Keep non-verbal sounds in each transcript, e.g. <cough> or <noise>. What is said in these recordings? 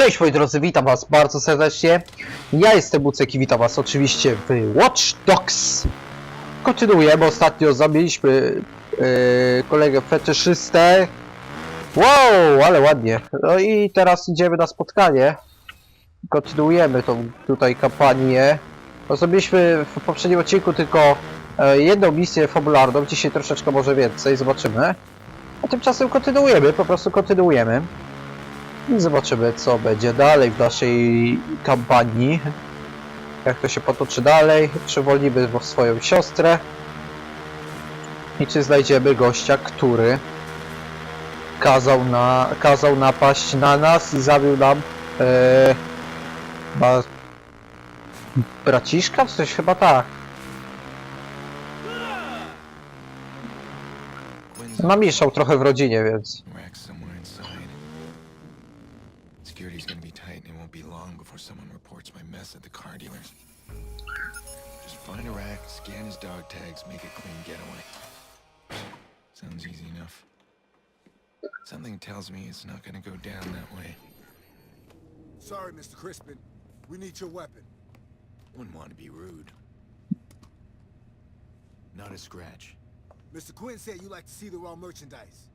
Cześć moi drodzy, witam was bardzo serdecznie. Ja jestem Bucek i witam was oczywiście w Watch Dogs. Kontynuujemy, ostatnio zabiliśmy yy, kolegę fetyszystę. Wow, ale ładnie. No i teraz idziemy na spotkanie. Kontynuujemy tą tutaj kampanię. No, zrobiliśmy w poprzednim odcinku tylko e, jedną misję fabularną, dzisiaj troszeczkę może więcej, zobaczymy. A tymczasem kontynuujemy, po prostu kontynuujemy. I zobaczymy, co będzie dalej w naszej kampanii. Jak to się potoczy dalej. Czy wolnimy w swoją siostrę. I czy znajdziemy gościa, który kazał, na, kazał napaść na nas i zabił nam e, ma, braciszka? Chyba tak. Namieszał trochę w rodzinie, więc... rack somewhere inside. Security's gonna be tight and it won't be long before someone reports my mess at the car dealers. Just find a rack, scan his dog tags, make a clean getaway. Sounds easy enough. Something tells me it's not gonna go down that way. Sorry, Mr. Crispin. We need your weapon. Wouldn't want to be rude. Not a scratch. Mr. Quinn said you like to see the raw merchandise.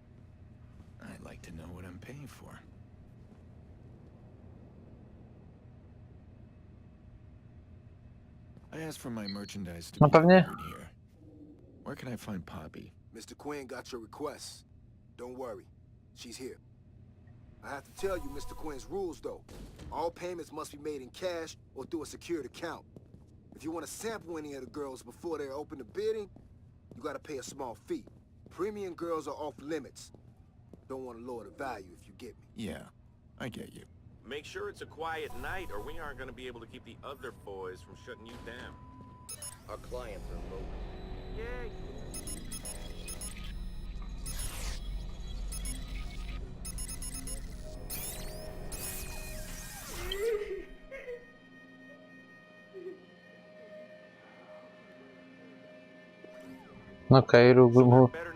I'd like to know what I'm paying for. I asked for my merchandise to No be pewnie. delivered here. Where can I find Poppy? Mr. Quinn got your request. Don't worry. She's here. I have to tell you Mr. Quinn's rules, though. All payments must be made in cash or through a secured account. If you want to sample any of the girls before they're open to bidding, you gotta pay a small fee. Premium girls are off limits. Don't want to lower the value if you get me. Yeah, I get you. Make sure it's a quiet night or we aren't going to be able to keep the other boys from shutting you down. Our clients are low. Yeah. Okej, okay, So mu...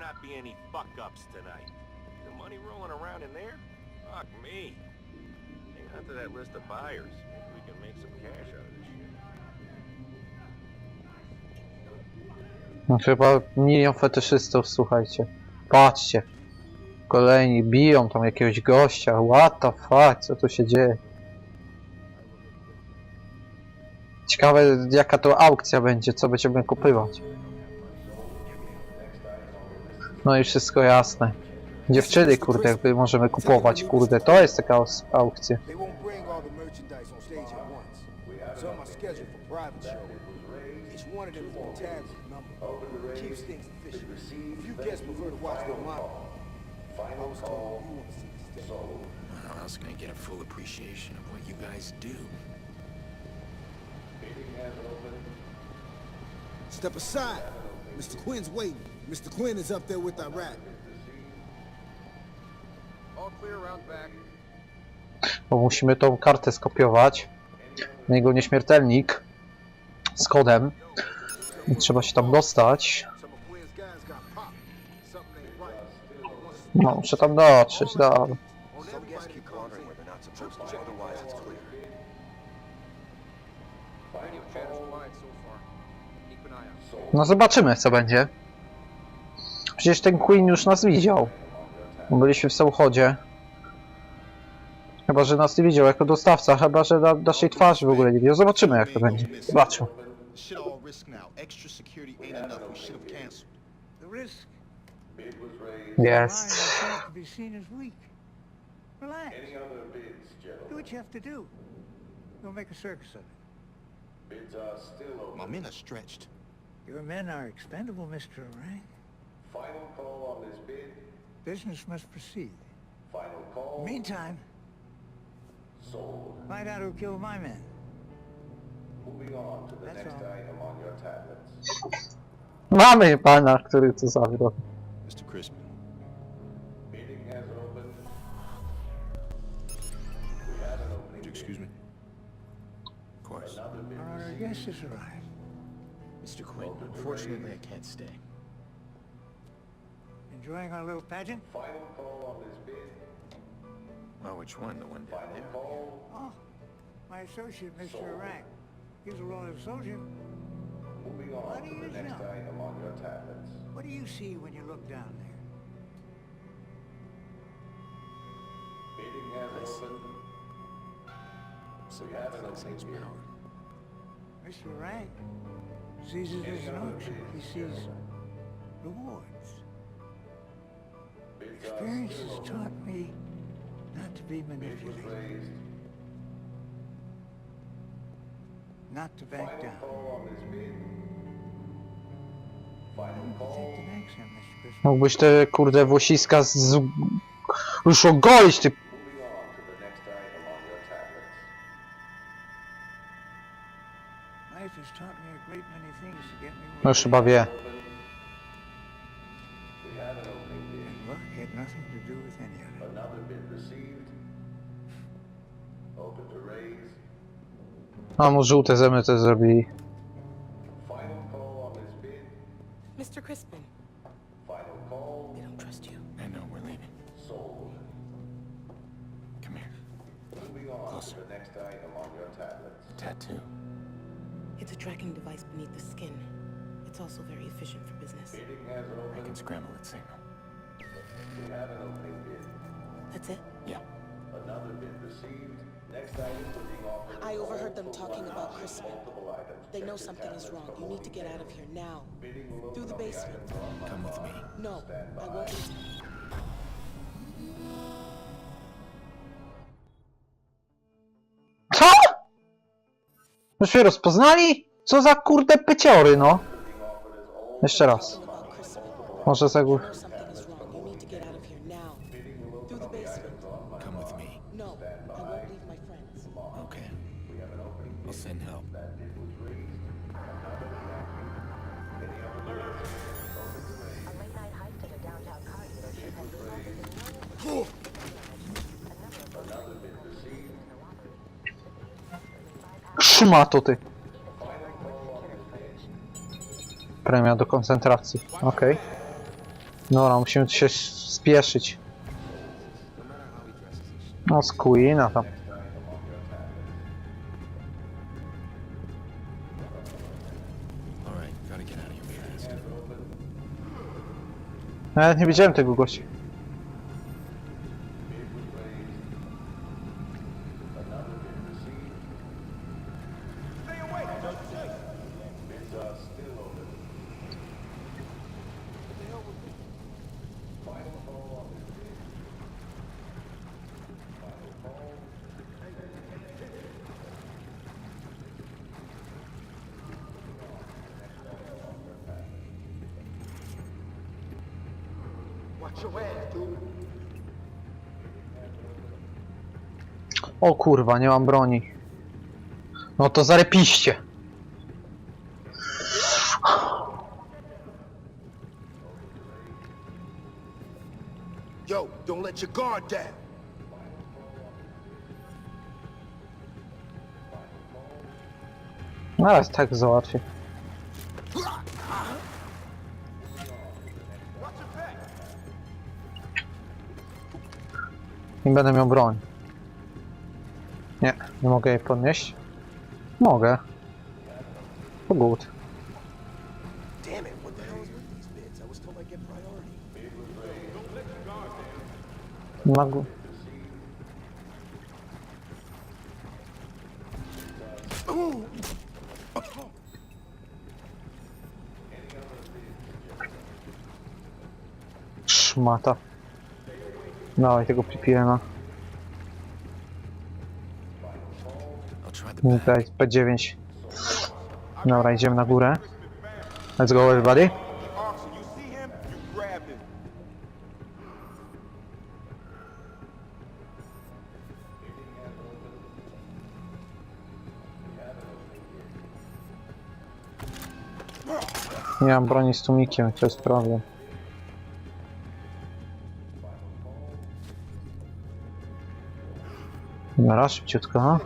chyba milion fetyszystów, słuchajcie. Patrzcie. Kolejni biją tam jakiegoś gościa. What the fuck, co tu się dzieje? Ciekawe jaka to aukcja będzie, co będziemy kupywać. No i wszystko jasne. Dziewczyny, kurde, jakby możemy kupować, kurde, to jest taka aukcja. Appreciation of what you guys do? Step aside. Mr. Quinn's waiting. Mr. Quinn is up there with Iraq. All clear around back. Bo musimy tą kartę skopiować. Na jego nieśmiertelnik z kodem. I trzeba się tam dostać. No, muszę tam dotrzeć, dobra. An eye out. No zobaczymy co będzie. Przecież ten Queen już nas widział. Bo Byliśmy w samochodzie. Chyba, że nas nie widział jako dostawca, chyba, że na naszej twarzy w ogóle nie widział. Zobaczymy jak to będzie. Risk Jest. Yourself to be seen as weak. Relax. Do what you have to do. Don't make a circus of it. Bids are still open. My men are stretched. Your men are expendable, Mr. Orang. Final call on this bid. Business must proceed. Final call. Meantime, find out who killed my men. Moving on to the That's next all. Item on your tablets. Mamy pana, który to zabrał. Unfortunately I can't stay. Enjoying our little pageant? Final call on this bid. Well, which one? The one down there? Oh, my associate, Mr. Rank. He's a loyal soldier. Moving What on do to you the next know? item on your tablets. What do you see when you look down there? Meeting has opened. So We have an opening here. Mr. Rank sees it as an auction. He sees rewards. Experience has taught me not to be manipulated, not to back down. Mógłbyś te kurde włosiska z... już ogolić, ty... No już chyba wie. And luck had nothing to do That's it? Yeah. Another bid received. Next item is being offered. I overheard them talking about Crispin. They know something is wrong. You need to get out of here now. Through the basement. Come with me. No, I won't. Co? Myśmy rozpoznali? Co za kurde pyciory, no. Jeszcze raz. Może za Szmato ty. Premia do koncentracji. Okej. Dobra, musimy się spieszyć. No z Queena tam. Nawet nie widziałem tego gościa. O kurwa, nie mam broni. No to zarepiście. Yo, don't let your guard down. Zaraz tak załatwię. Nie będę miał broń. Nie, mogę jej podnieść. Mogę. Get priority. Na gó- Szmata. Dawaj tego PPM-a. Tutaj P9. Dobra, idziemy na górę. Let's go everybody. Nie mam broni z tłumikiem, to jest problem. Dobra, szybciutko.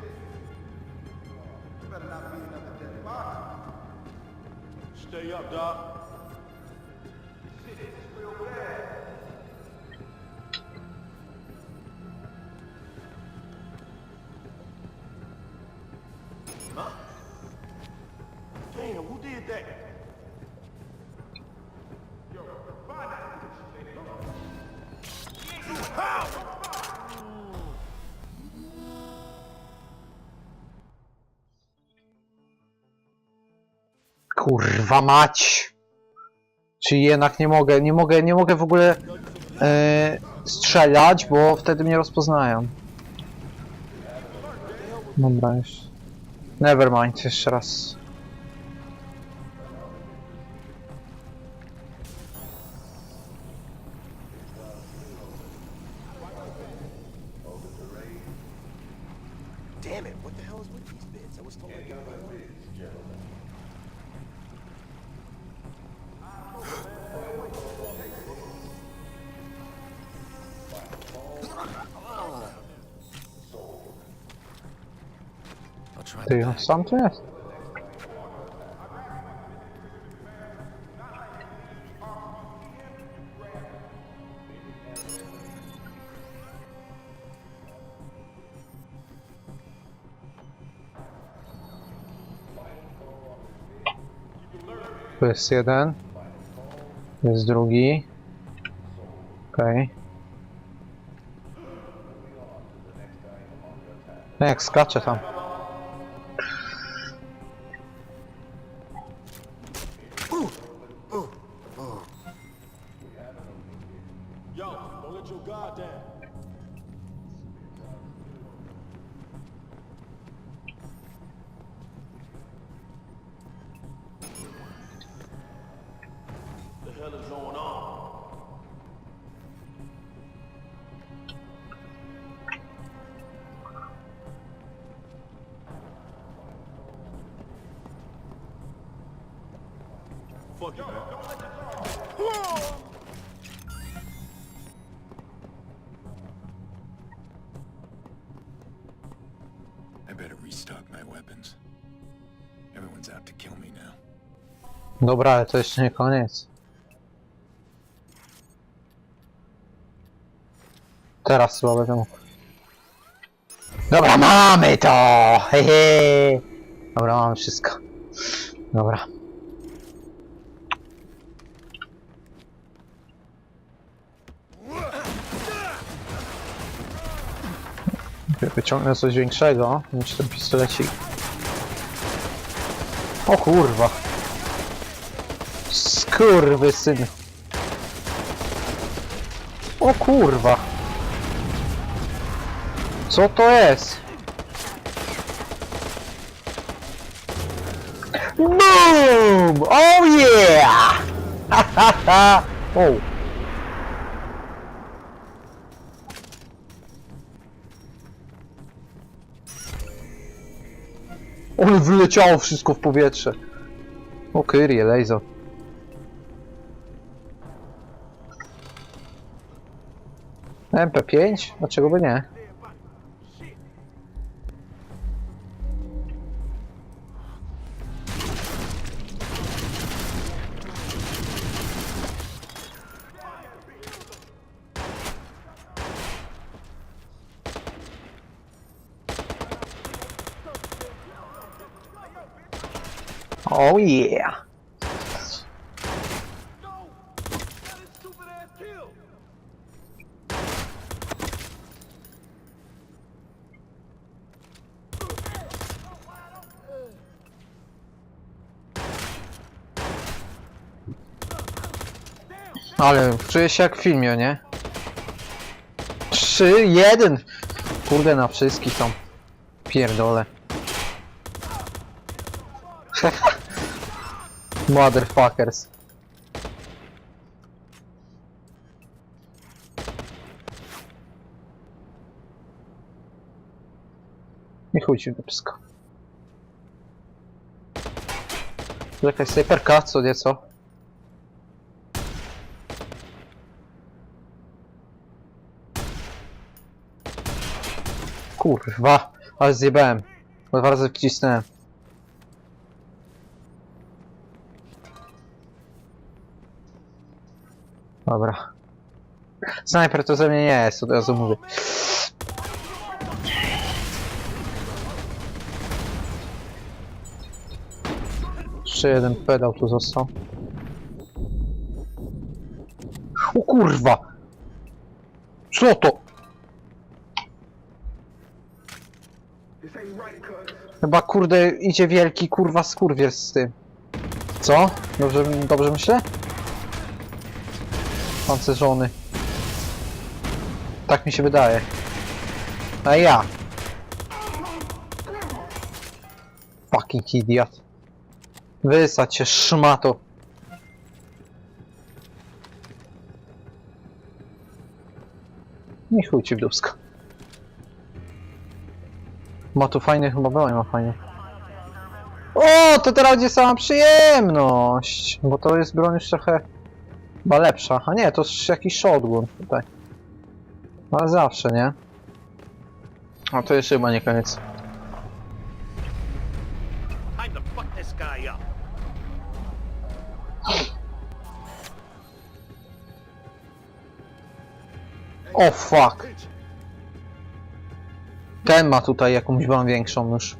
Kurwa mać! Czyli jednak nie mogę, nie mogę, nie mogę w ogóle e, strzelać, bo wtedy mnie rozpoznają. Dobra, już. Nevermind, jeszcze raz. Ty, on sam tu jest? Tu jest jeden. Jest drugi. Okej. No jak skacze tam. Man. I better restock my weapons. Everyone's out to kill me now. Dobra, ale to jeszcze nie koniec. Teraz chyba będę mógł. Dobra, mamy to! Hehe! Dobra, mamy wszystko. Dobra. Wyciągnę coś większego niż ten pistolecik. O kurwa. Skurwysyn. O kurwa. Co to jest? Boom! Oh yeah! <laughs> Ha ha ha! O. On wyleciało wszystko w powietrze. O kyrie, laser. MP5? Dlaczego by nie? Oh yeah! Ale czuję się jak w filmie, nie? Trzy, jeden! Kurde, na wszystkich tam. Pierdolę. Motherfuckers. Nie chuj ci w dupsko. Jakaś snajperka, co nieco? Kurwa, ale zjebałem. Dwa razy wcisnąłem. Dobra. Snajper to ze mnie nie jest, od razu mówię. Jeszcze jeden pedał tu został. O kurwa! Co to? Chyba kurde idzie wielki kurwa skurwiel z tym. Co? Dobrze, dobrze myślę? Pancerzony. Tak mi się wydaje. A ja. Fucking idiot. Wysać się, szmato. Nie chuj ci w. Ma tu fajny chyba broń, ma fajnie. O, to teraz będzie sama przyjemność! Bo to jest broń już trochę... Chyba lepsza. A nie, to jest jakiś shotgun tutaj. Ale zawsze, nie? A to jeszcze chyba nie koniec. Time to fuck. O! Ten ma tutaj jakąś broń większą już.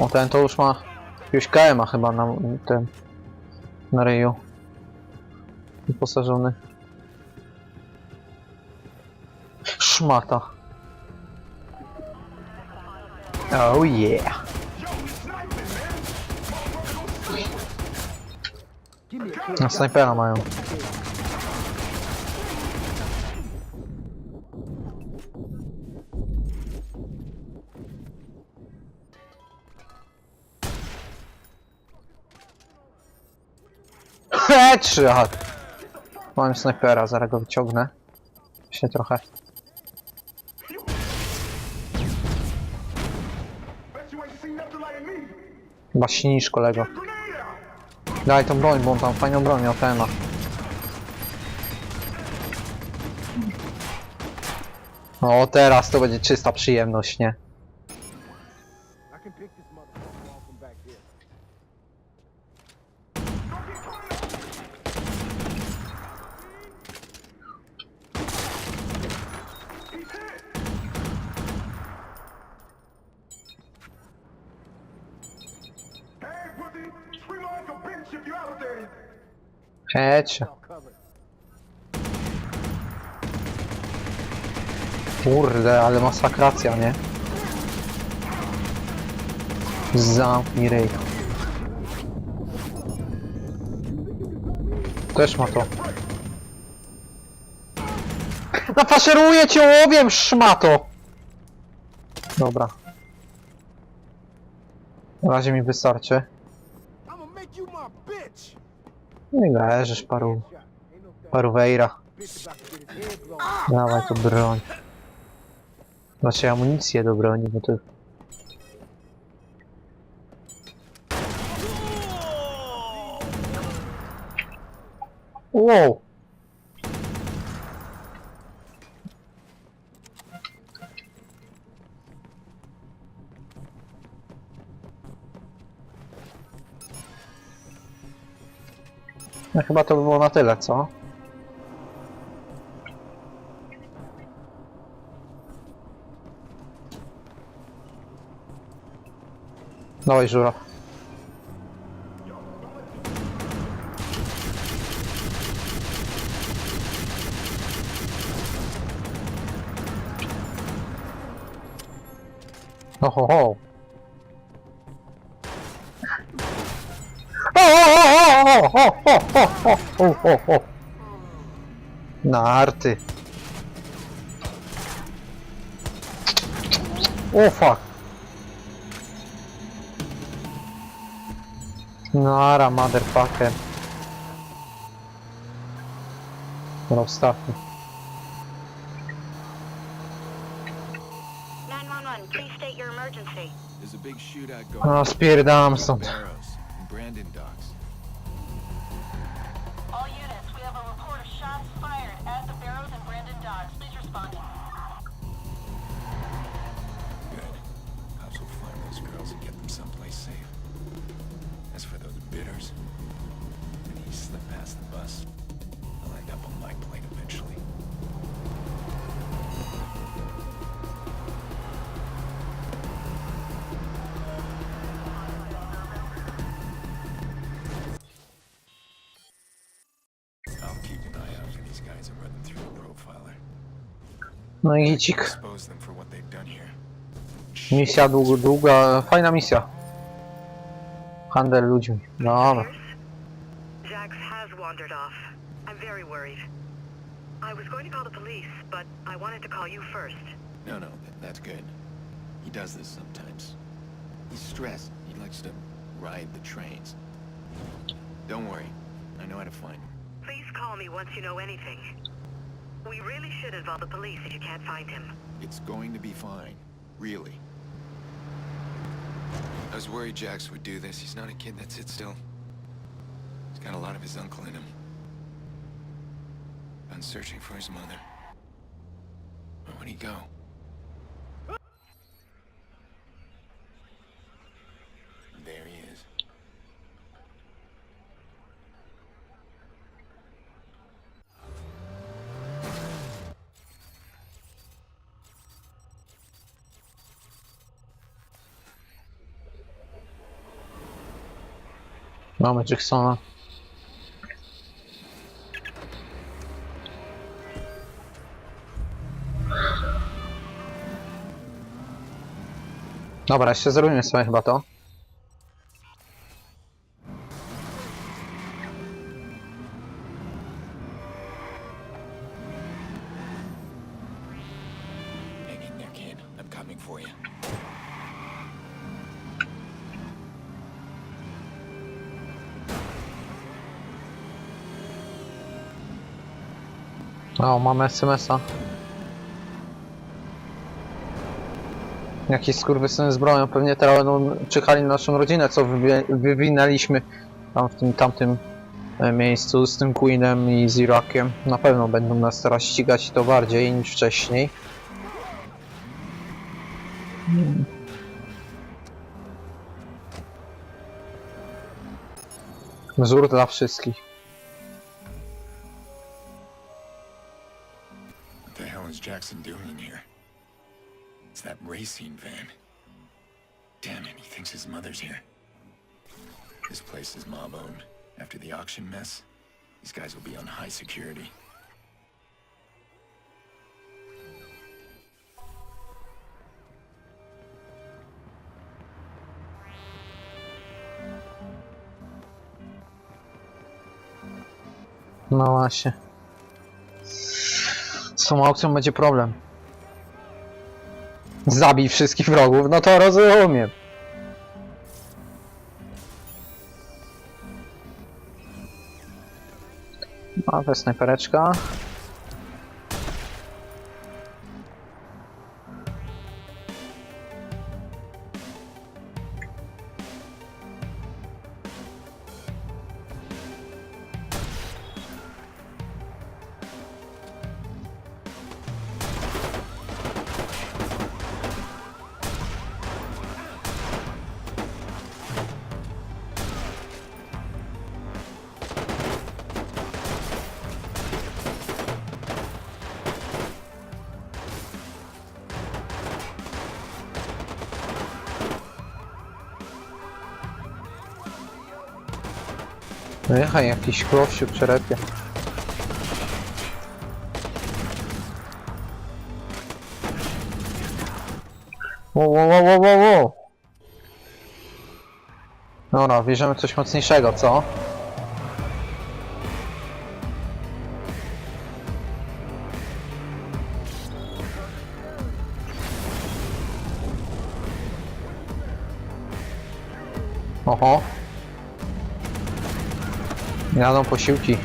O, ten to już ma... Jakiegoś KM-a chyba na ten... Na ryju. Wyposażony. Szmata. Oh yeah. Na snajpera mają. Headshot! Mam snajpera, zaraz go wyciągnę. Się trochę. Chyba śnisz kolego. Daj tą broń, bo on tam fajną broń miał tema. O, teraz to będzie czysta przyjemność, nie? Headshot. Kurde, ale masakracja, nie? Zamknij ryj. Też ma to. Nafaszeruję cię łowiem, szmato! Dobra. Na razie mi wystarczy. Não engajas para o. para o Veira. Ah, vai com o Brony. Nossa, é muito cedo o Brony, meu Deus. Uou! No chyba to by było na tyle, co? Dawaj, żura. No ho ho. O, o, o, o, o, o, o, o, ho, ho, ho, ho. Narty. O fuck. Nara, motherfucker. No, wstawmy. No, spierdalam stąd. Here. Misja długo, długa, fajna misja. Handel ludźmi. Dobra. Jax has wandered off. I'm very worried. I was going to call the police, but I wanted to call you first. No, no, that's good. He does this sometimes. He's stressed. He likes to ride the trains. Don't worry. I know how to find him. Please call me once you know anything. We really should involve the police if you can't find him. It's going to be fine. Really. I was worried Jax would do this. He's not a kid that sits still. He's got a lot of his uncle in him. Been searching for his mother. Where would he go? Mamy Jacksona. Dobra, jeszcze zrobimy sobie chyba to. O, mamy SMS-a. Jakiś skurwysyn z bronią, pewnie teraz będą czekali na naszą rodzinę, co wywinęliśmy tam w tym tamtym e, miejscu z tym Queenem i z Irakiem. Na pewno będą nas teraz ścigać i to bardziej niż wcześniej. Wzór dla wszystkich. Jackson here? It's that racing van. Damn it, he thinks his mother's here. This place is mob owned. After the auction mess, these guys will be on high security. Z tą aukcją będzie problem. Zabij wszystkich wrogów, no to rozumiem. Jest snajpereczka. Jechaj, jakiś się przerepie. Wow, wow, wow, wow, wow, wow. Dobra, bierzemy coś mocniejszego, co? Oho. Jadą posiłki.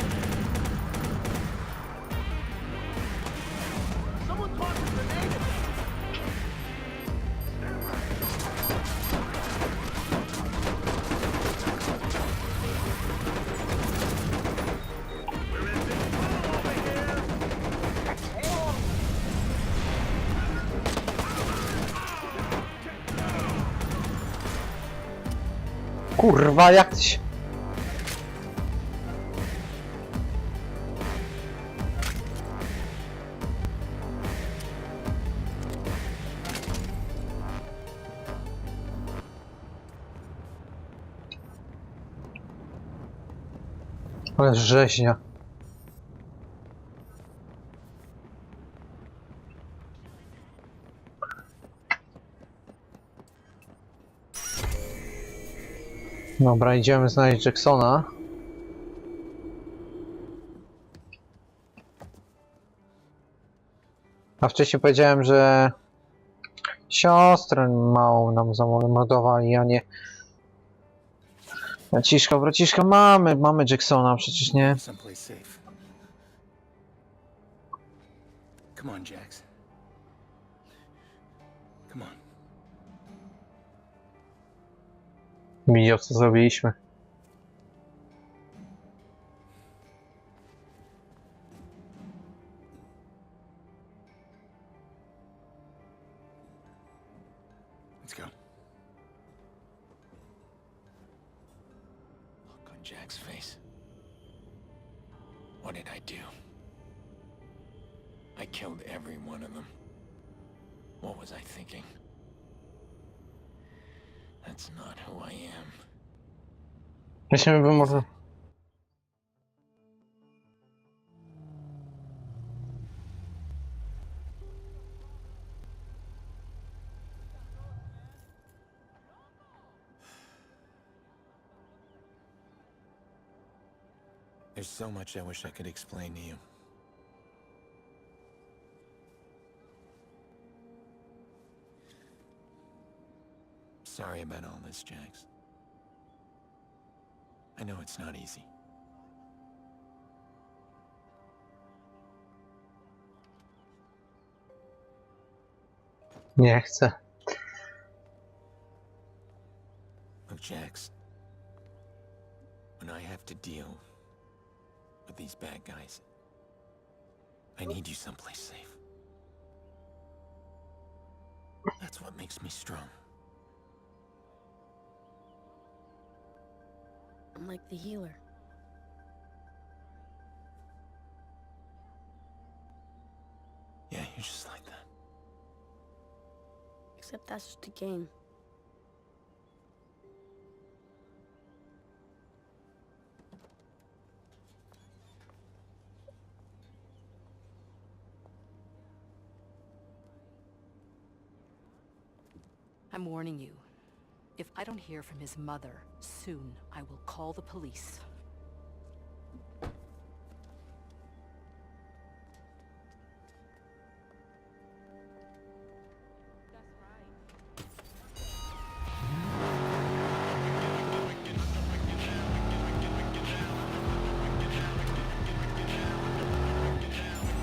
Kurwa, jak ty się... Ale rzeźnia. Dobra, idziemy znaleźć Jacksona. A wcześniej powiedziałem, że siostrę małą nam zamordowali, a nie Braciszka, braciszka, mamy, mamy Jacksona, przecież nie? Someplace safe. Come on, Jax. Come on. Co zrobiliśmy. There's so much I wish I could explain to you. Sorry about all this, Jax. I know it's not easy. Nie chcę. Look, Jax. When I have to deal with these bad guys, I need you someplace safe. That's what makes me strong. I'm like the healer. Yeah, you're just like that. Except that's just a game. I'm warning you. If I don't hear from his mother soon, I will call the police.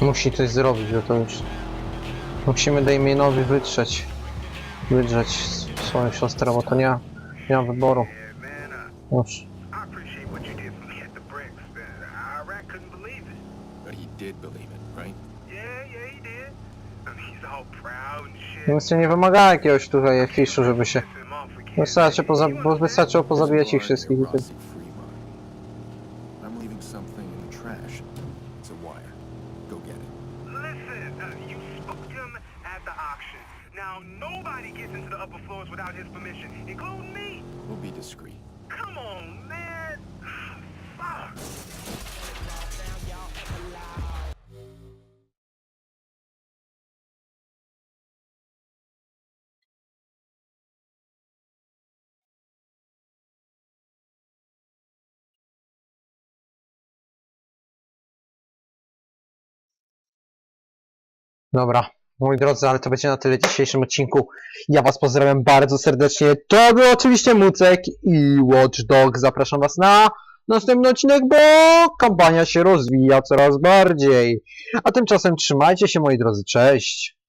Musi coś zrobić, bo to już... Musimy Damienowi wytrzeć. Wydrzeć swoją siostrę, bo to nie, ma wyboru. Już. Shit. Więc nie wymaga jakiegoś tutaj fiszu, żeby się... Again. Wystarczy, poza... wystarczyło pozabijać ich wszystkich i tyle. Dobra, moi drodzy, ale to będzie na tyle w dzisiejszym odcinku. Ja was pozdrawiam bardzo serdecznie. To był oczywiście Mucek i Watch Dog. Zapraszam was na następny odcinek, bo kampania się rozwija coraz bardziej. A tymczasem trzymajcie się moi drodzy, cześć!